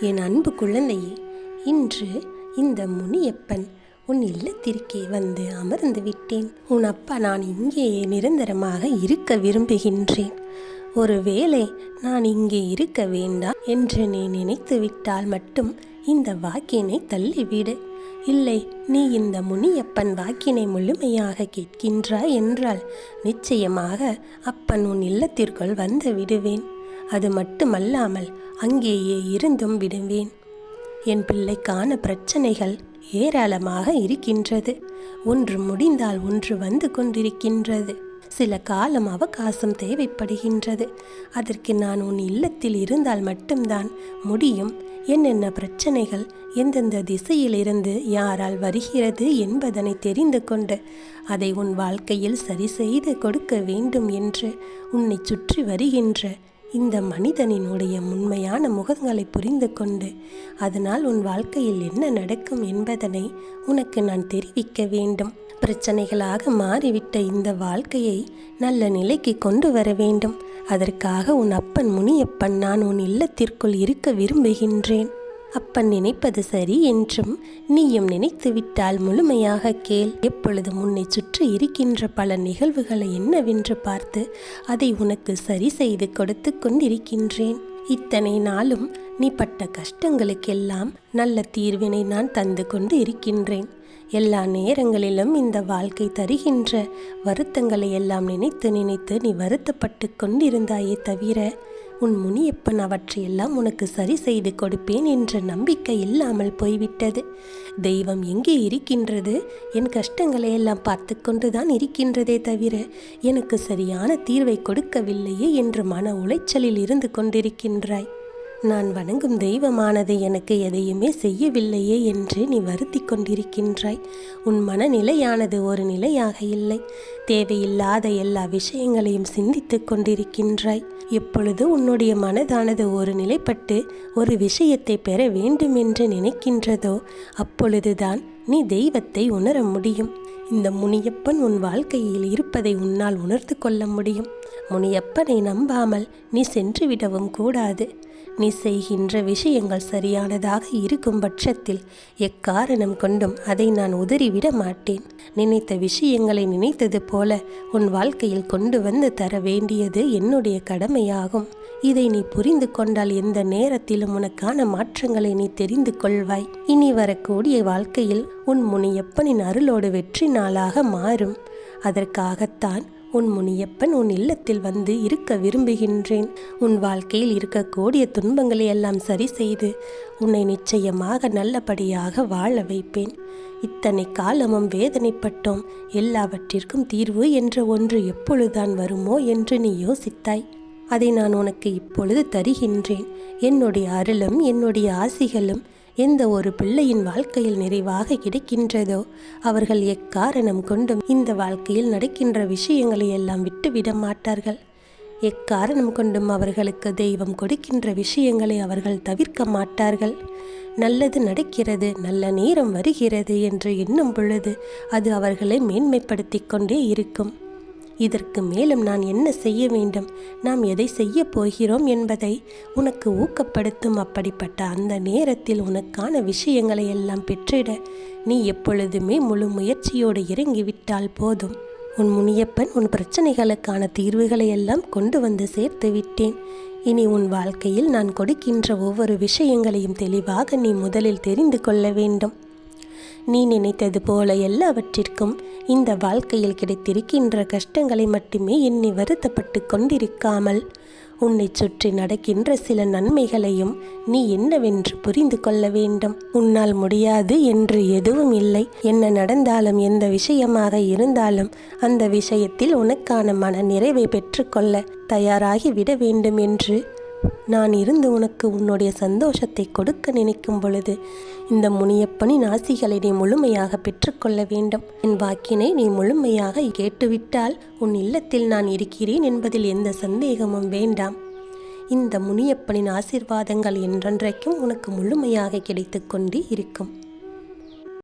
என் அன்பு குழந்தையே இன்று இந்த முனியப்பன் உன் இல்லத்திற்கே வந்து அமர்ந்து விட்டேன். உன் அப்பா நான் இங்கேயே நிரந்தரமாக இருக்க விரும்புகின்றேன். ஒருவேளை நான் இங்கே இருக்க வேண்டாம் என்று நீ நினைத்து விட்டால் மட்டும் இந்த வாக்கினை தள்ளிவிடு. இல்லை நீ இந்த முனியப்பன் வாக்கினை முழுமையாக கேட்கின்றாய் என்றால் நிச்சயமாக அப்பன் உன் இல்லத்திற்குள் வந்து விடுவேன். அது மட்டுமல்லாமல் அங்கேயே இருந்தும் விடுவேன். என் பிள்ளைக்கான பிரச்சனைகள் ஏராளமாக இருக்கின்றது. ஒன்று முடிந்தால் ஒன்று வந்து கொண்டிருக்கின்றது. சில காலம் அவகாசம் தேவைப்படுகின்றது. அதற்கு நான் உன் இல்லத்தில் இருந்தால் மட்டும்தான் முடியும். என்னென்ன பிரச்சனைகள் எந்தெந்த திசையிலிருந்து யாரால் வருகிறது என்பதனை தெரிந்து கொண்டு அதை உன் வாழ்க்கையில் சரி செய்து கொடுக்க வேண்டும் என்று உன்னை சுற்றி வருகின்ற இந்த மனிதனினுடைய உண்மையான முகங்களை புரிந்து கொண்டு அதனால் உன் வாழ்க்கையில் என்ன நடக்கும் என்பதனை உனக்கு நான் தெரிவிக்க வேண்டும். பிரச்சனைகளாக மாறிவிட்ட இந்த வாழ்க்கையை நல்ல நிலைக்கு கொண்டு வர வேண்டும். அதற்காக உன் அப்பன் முனியப்பன் நான் உன் இல்லத்திற்குள் இருக்க விரும்புகின்றேன். அப்பன் நினைப்பது சரி என்றும் நீயும் நினைத்து விட்டால் முழுமையாக கேள். எப்பொழுது முன்னை சுற்றி இருக்கின்ற பல நிகழ்வுகளை என்னவென்று பார்த்து அதை உனக்கு சரி செய்து கொடுத்து கொண்டிருக்கின்றேன். இத்தனை நாளும் நீ பட்ட கஷ்டங்களுக்கெல்லாம் நல்ல தீர்வினை நான் தந்து கொண்டு இருக்கின்றேன். எல்லா நேரங்களிலும் இந்த வாழ்க்கை தருகின்ற வருத்தங்களை எல்லாம் நினைத்து நினைத்து நீ வருத்தப்பட்டு கொண்டிருந்தாயே தவிர உன் முனியப்பன் அவற்றையெல்லாம் உனக்கு சரி செய்து கொடுப்பேன் என்ற நம்பிக்கை இல்லாமல் போய்விட்டது. தெய்வம் எங்கே இருக்கின்றது? என் கஷ்டங்களை எல்லாம் பார்த்து கொண்டுதான் இருக்கின்றதே தவிர எனக்கு சரியான தீர்வை கொடுக்கவில்லையே என்று மன உளைச்சலில் இருந்து கொண்டிருக்கின்றாய். நான் வணங்கும் தெய்வமானது எனக்கு எதையுமே செய்யவில்லையே என்று நீ வருத்தி கொண்டிருக்கின்றாய். உன் மனநிலையானது ஒரு நிலையாக இல்லை. தேவையில்லாத எல்லா விஷயங்களையும் சிந்தித்து கொண்டிருக்கின்றாய். எப்பொழுது உன்னுடைய மனதானது ஒரு நிலைப்பட்டு ஒரு விஷயத்தை பெற வேண்டும் என்று நினைக்கின்றதோ அப்பொழுதுதான் நீ தெய்வத்தை உணர முடியும். இந்த முனியப்பன் உன் வாழ்க்கையில் இருப்பதை உன்னால் உணர்ந்து கொள்ள முடியும். முனியப்பனை நம்பாமல் நீ சென்றுவிடவும் கூடாது. நீ செய்கின்ற விஷயங்கள் சரியானதாக இருக்கும் பட்சத்தில் எக்காரணம் கொண்டும் அதை நான் உதறிவிட மாட்டேன். நினைத்த விஷயங்களை நினைத்தது போல உன் வாழ்க்கையில் கொண்டு வந்து தர வேண்டியது என்னுடைய கடமையாகும். இதை நீ புரிந்து கொண்டால் எந்த நேரத்திலும் உனக்கான மாற்றங்களை நீ தெரிந்து கொள்வாய். இனி வரக்கூடிய வாழ்க்கையில் உன் முனியப்பனின் அருளோடு வெற்றி நாளாக மாறும். அதற்காகத்தான் உன் முனியப்பன் உன் இல்லத்தில் வந்து இருக்க விரும்புகின்றேன். உன் வாழ்க்கையில் இருக்கக்கூடிய துன்பங்களை எல்லாம் சரி செய்து உன்னை நிச்சயமாக நல்லபடியாக வாழ வைப்பேன். இத்தனை காலமும் வேதனைப்பட்டோம். எல்லாவற்றிற்கும் தீர்வு என்ற ஒன்று எப்பொழுதுதான் வருமோ என்று நீ யோசித்தாய். அதை நான் உனக்கு இப்பொழுது தருகின்றேன். என்னுடைய அருளும் என்னுடைய ஆசிகளும் எந்த ஒரு பிள்ளையின் வாழ்க்கையில் நிறைவாக கிடைக்கின்றதோ அவர்கள் எக்காரணம் கொண்டும் இந்த வாழ்க்கையில் நடக்கின்ற விஷயங்களை எல்லாம் விட்டுவிட மாட்டார்கள். எக்காரணம் கொண்டும் அவர்களுக்கு தெய்வம் கொடுக்கின்ற விஷயங்களை அவர்கள் தவிர்க்க மாட்டார்கள். நல்லது நடக்கிறது நல்ல நேரம் வருகிறது என்று எண்ணும் பொழுது அது அவர்களை மேன்மைப்படுத்தி கொண்டே இருக்கும். இதற்கு மேலும் நான் என்ன செய்ய வேண்டும்? நாம் எதை செய்ய போகிறோம் என்பதை உனக்கு ஊக்கப்படுத்தும். அப்படிப்பட்ட அந்த நேரத்தில் உனக்கான விஷயங்களை எல்லாம் பெற்றிட நீ எப்பொழுதுமே முழு முயற்சியோடு இறங்கிவிட்டால் போதும். உன் முனியப்பன் உன் பிரச்சனைகளுக்கான தீர்வுகளை எல்லாம் கொண்டு வந்து சேர்த்து விட்டேன். இனி உன் வாழ்க்கையில் நான் கொடுக்கின்ற ஒவ்வொரு விஷயங்களையும் தெளிவாக நீ முதலில் தெரிந்து கொள்ள வேண்டும். நீ நினைத்தது போல எல்லாவற்றிற்கும் இந்த வாழ்க்கையில் கிடைத்திருக்கின்ற கஷ்டங்களை மட்டுமே எண்ணி வருத்தப்பட்டு கொண்டிருக்காமல் உன்னை சுற்றி நடக்கின்ற சில நன்மைகளையும் நீ என்னவென்று புரிந்து கொள்ள வேண்டும். உன்னால் முடியாது என்று எதுவும் இல்லை. என்ன நடந்தாலும் எந்த விஷயமாக இருந்தாலும் அந்த விஷயத்தில் உனக்கான மன நிறைவை பெற்றுக்கொள்ள தயாராகி விட வேண்டும் என்று நான் இருந்து உனக்கு உன்னுடைய சந்தோஷத்தை கொடுக்க நினைக்கும் பொழுது இந்த முனியப்பனின் ஆசிகளை நீ முழுமையாக பெற்றுக்கொள்ள வேண்டும். என் வாக்கினை நீ முழுமையாக கேட்டுவிட்டால் உன் இல்லத்தில் நான் இருக்கிறேன் என்பதில் எந்த சந்தேகமும் வேண்டாம். இந்த முனியப்பனின் ஆசிர்வாதங்கள் என்றென்றைக்கும் உனக்கு முழுமையாக கிடைத்து கொண்டே இருக்கும்.